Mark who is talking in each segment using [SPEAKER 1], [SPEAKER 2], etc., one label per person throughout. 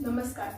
[SPEAKER 1] नमस्कार.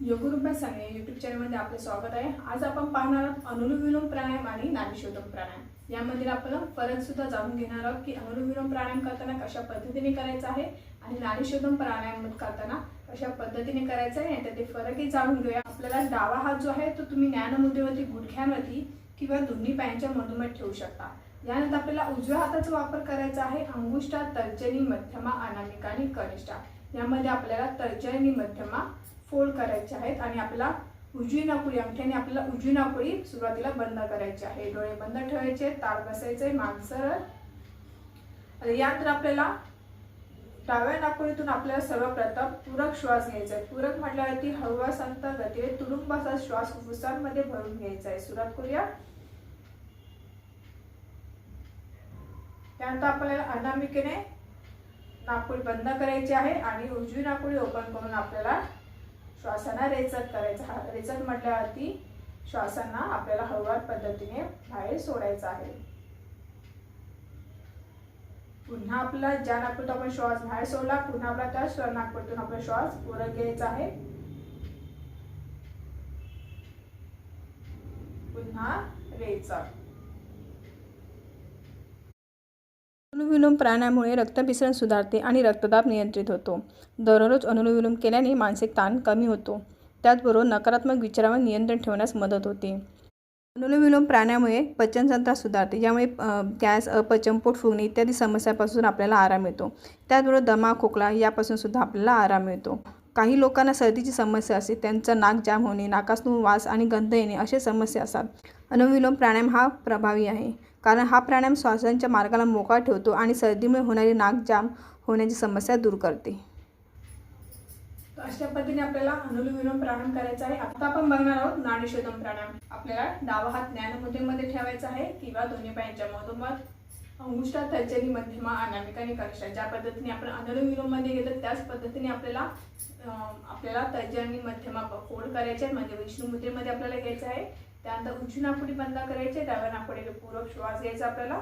[SPEAKER 1] योगरूपा सांगणे यूट्यूब चॅनलमध्ये आपले स्वागत आहे. आज आपण पाहणार आहोत अनुलोम प्राणायाम आणि नाडीशोधन प्राणायाम. यामधील आपण फरक सुद्धा जाणून घेणार आहोत की अनुलोम प्राणायाम करताना कशा पद्धतीने करायचा आहे आणि नाडीशोधन प्राणायाम करताना कशा पद्धतीने करायचं आहे याच्यात ते फरकही जाणून घेऊया. आपल्याला डावा हात जो आहे तो तुम्ही ज्ञानमुद्रेवरती गुडघ्यांवरती किंवा दोन्ही पायांच्या मधोमध ठेवू शकता. यानंतर आपल्याला उजव्या हाताचा वापर करायचा आहे. अंगुष्ठा तर्जनी मध्यमा अनामिका आणि कनिष्ठा. यामध्ये आपल्याला तर्जनी आणि मध्यमा फोल्ड करायचे आहेत आणि आपल्याला उजवी नाकुळी अंगठ्याने आपल्याला उजवी नाकुळी सुरुवातीला बंद करायची आहे. डोळे बंद ठेवायचे तार बसायचे मागसर यानंतर आपल्याला डाव्या नाकुळीतून आपल्याला सर्वप्रथम पूरक श्वास घ्यायचा आहे. पूरक म्हटल्यावरती हळूवार संत गतीने तुरुंबाचा श्वास फुफ्फुसांमध्ये भरून घ्यायचा आहे. सुरुवात करूया. त्यानंतर आपल्याला अनामिकेने नाकपुडी बंद करायची आहे आणि उजवी नाकुळी ओपन करून आपल्याला श्वासांना रेचक करायचा हा रेचक म्हटल्यावरती श्वासांना आपल्याला हळूवार पद्धतीने बाहेर सोडायचा आहे. पुन्हा आपला ज्या नागपूरतून आपण श्वास बाहेर सोडला पुन्हा आपला त्या स्व- नागपूरतून आपला श्वास पुरत घ्यायचा आहे. पुन्हा रेचक.
[SPEAKER 2] अनुविलोम प्राण्यामुळे रक्तभिसरण सुधारते आणि रक्तदाब नियंत्रित होतो. दररोज अनुविलोम केल्याने मानसिक ताण कमी होतो. त्याचबरोबर नकारात्मक विचारांवर नियंत्रण ठेवण्यास मदत होते. अनुलोम प्राण्यामुळे प्राणायामुळे पचनतंत्र सुधारते यामुळे गॅस अपचन पोट फुगणे इत्यादी समस्यापासून आपल्याला आराम मिळतो. त्याचबरोबर दमा खोकला यापासून सुद्धा आपल्याला आराम मिळतो. काही लोकांना सर्दीची समस्या असते. त्यांचं नाक जाम होणे नाकातून वास आणि गंध येणे असे समस्या असतात. अनुविलोम प्राणायाम हा प्रभावी आहे. कारण हा प्राणायाम श्वासांच्या मार्गाला मोकळा ठेवतो आणि सर्दीमुळे होणारी नाक जाम होण्याची समस्या दूर करते.
[SPEAKER 1] अशा पद्धतीने आपल्याला अनुलोम विलोम प्राणायाम करायचा आहे. आता आपण बघणार आहोत नाडीशोधन प्राणायाम. आपल्याला डावा हात ज्ञानमुद्रेमध्ये ठेवायचा आहे किंवा दोन्ही पायांच्या मधोमध. अंगुष्ठा तर्जनी मध्यमा अनामिका आणि ज्या पद्धतीने आपण अनुलोम विलोममध्ये त्याच पद्धतीने आपल्याला आपल्याला तर्जनी मध्यमा फोड करायचे आहे म्हणजे विष्णुमुद्रेमध्ये आपल्याला घ्यायचं आहे. त्यानंतर उंची नाकुडी बंद करायचे. त्यावर नाकुडीला पूरक श्वास घ्यायचा आपल्याला.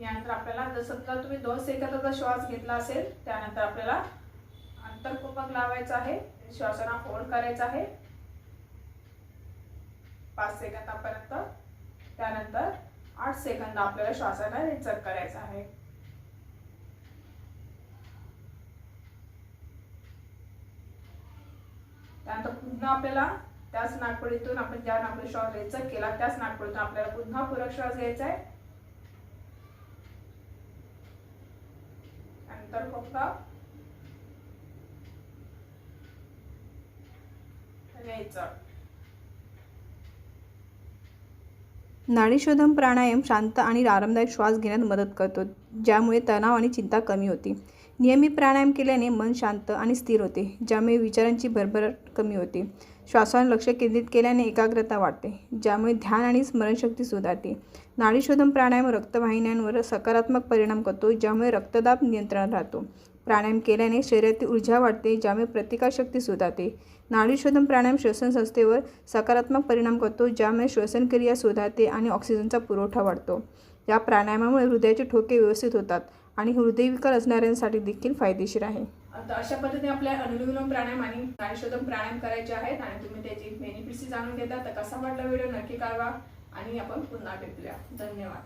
[SPEAKER 1] यानंतर आपल्याला जसं समजा तुम्ही दोन सेकंदाचा श्वास घेतला असेल त्यानंतर आपल्याला अंतर्कोपक लावायचं आहे. श्वासांना फोड करायचा आहे. पाच सेकंदापर्यंत. त्यानंतर आठ सेकंद आपल्याला श्वासाला रेचक करायचा आहे. त्यानंतर पुन्हा आपल्याला त्याच नागपुडीतून आपण ज्या नागपुडी श्वास रेचक केला त्याच नागपुडीतून आपल्याला पुन्हा पूरक श्वास घ्यायचा आहे. नंतर फक्त घ्यायचं
[SPEAKER 2] नाडीशोधन प्राणायाम शांत आणि आरामदायक श्वास घेण्यात मदत करतो ज्यामुळे तणाव आणि चिंता कमी होते. नियमित प्राणायाम केल्याने मन शांत आणि स्थिर होते ज्यामुळे विचारांची भरभराट कमी होते. श्वासावर लक्ष केंद्रित केल्याने एकाग्रता वाढते ज्यामुळे ध्यान आणि स्मरणशक्ती सुधारते. नाडीशोधन प्राणायाम रक्तवाहिन्यांवर सकारात्मक परिणाम करतो ज्यामुळे रक्तदाब नियंत्रणात राहतो. प्राणायाम केल्याने शरीरातील ऊर्जा वाढते ज्यामुळे प्रतिकारशक्ती सुधारते. नाडीशोधन प्राणायाम श्वसन संस्थेवर सकारात्मक परिणाम करतो ज्यामुळे श्वसनक्रिया सुधारते आणि ऑक्सिजनचा पुरवठा वाढतो. या प्राणायामामुळे हृदयाचे ठोके व्यवस्थित होतात आणि हृदयविकार असणाऱ्यांसाठी देखील फायदेशीर आहे.
[SPEAKER 1] तर अशा पद्धतीने आपल्या अनुलोम प्राणायाम आणि नाडीशोधन प्राणायाम करायचे आहेत आणि तुम्ही त्याची बेनिफिट्स जाणून घेता. तर कसा वाटला व्हिडिओ नक्की कळवा आणि आपण पुन्हा भेटूया. धन्यवाद.